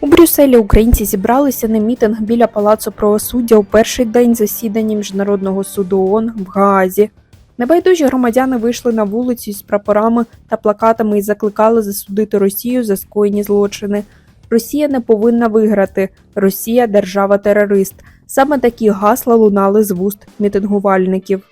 У Брюсселі українці зібралися на мітинг біля палацу правосуддя у перший день засідання міжнародного суду ООН в Гаазі. Небайдужі громадяни вийшли на вулицю з прапорами та плакатами і закликали засудити Росію за скоєні злочини. Росія не повинна виграти. Росія держава терорист. Саме такі гасла лунали з вуст мітингувальників.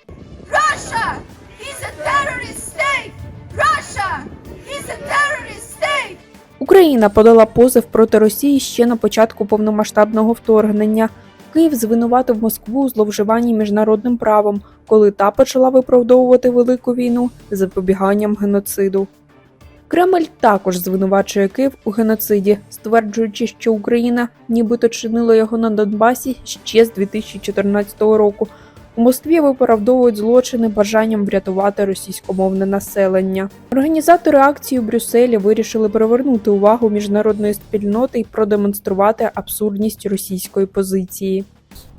Україна подала позов проти Росії ще на початку повномасштабного вторгнення. Київ звинуватив Москву у зловживанні міжнародним правом, коли та почала виправдовувати велику війну з запобіганням геноциду. Кремль також звинувачує Київ у геноциді, стверджуючи, що Україна нібито чинила його на Донбасі ще з 2014 року. У Москві виправдовують злочини бажанням врятувати російськомовне населення. Організатори акції у Брюсселі вирішили привернути увагу міжнародної спільноти і продемонструвати абсурдність російської позиції.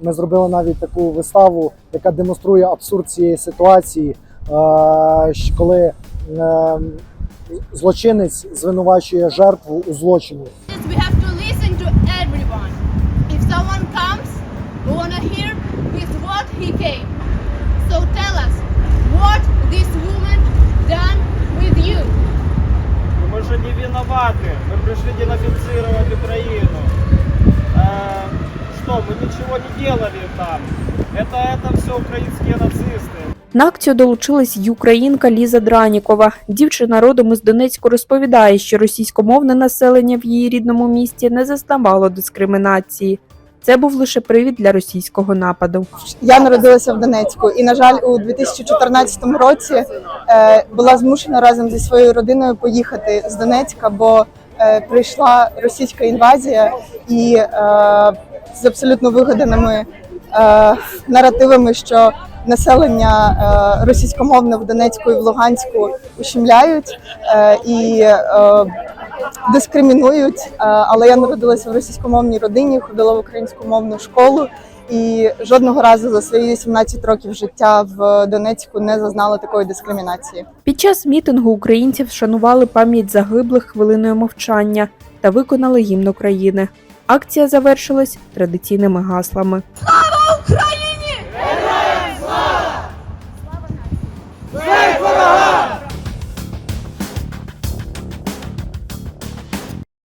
Ми зробили навіть таку виставу, яка демонструє абсурд цієї ситуації, коли е, злочинець звинувачує жертву у злочині. денацифицировать Украину. Э, что, мы ничего не делали там. Это, это все украинские нацисты. На акцію долучилась й українка Ліза Дранікова. Дівчина родом із Донецьку розповідає, що російськомовне населення в її рідному місті не зазнавало дискримінації. Це був лише привід для російського нападу. Я народилася в Донецьку, і на жаль, у 2014 році е, була змушена разом зі своєю родиною поїхати з Донецька, бо е, прийшла російська інвазія і е, з абсолютно вигаданими е, наративами, що населення е, російськомовне в Донецьку і в Луганську ущемляють е, і е, дискримінують. Е, але я народилася в російськомовній родині, ходила в українськомовну школу. І жодного разу за свої 18 років життя в Донецьку не зазнала такої дискримінації. Під час мітингу українці вшанували пам'ять загиблих хвилиною мовчання та виконали гімн України. Акція завершилась традиційними гаслами. Україна!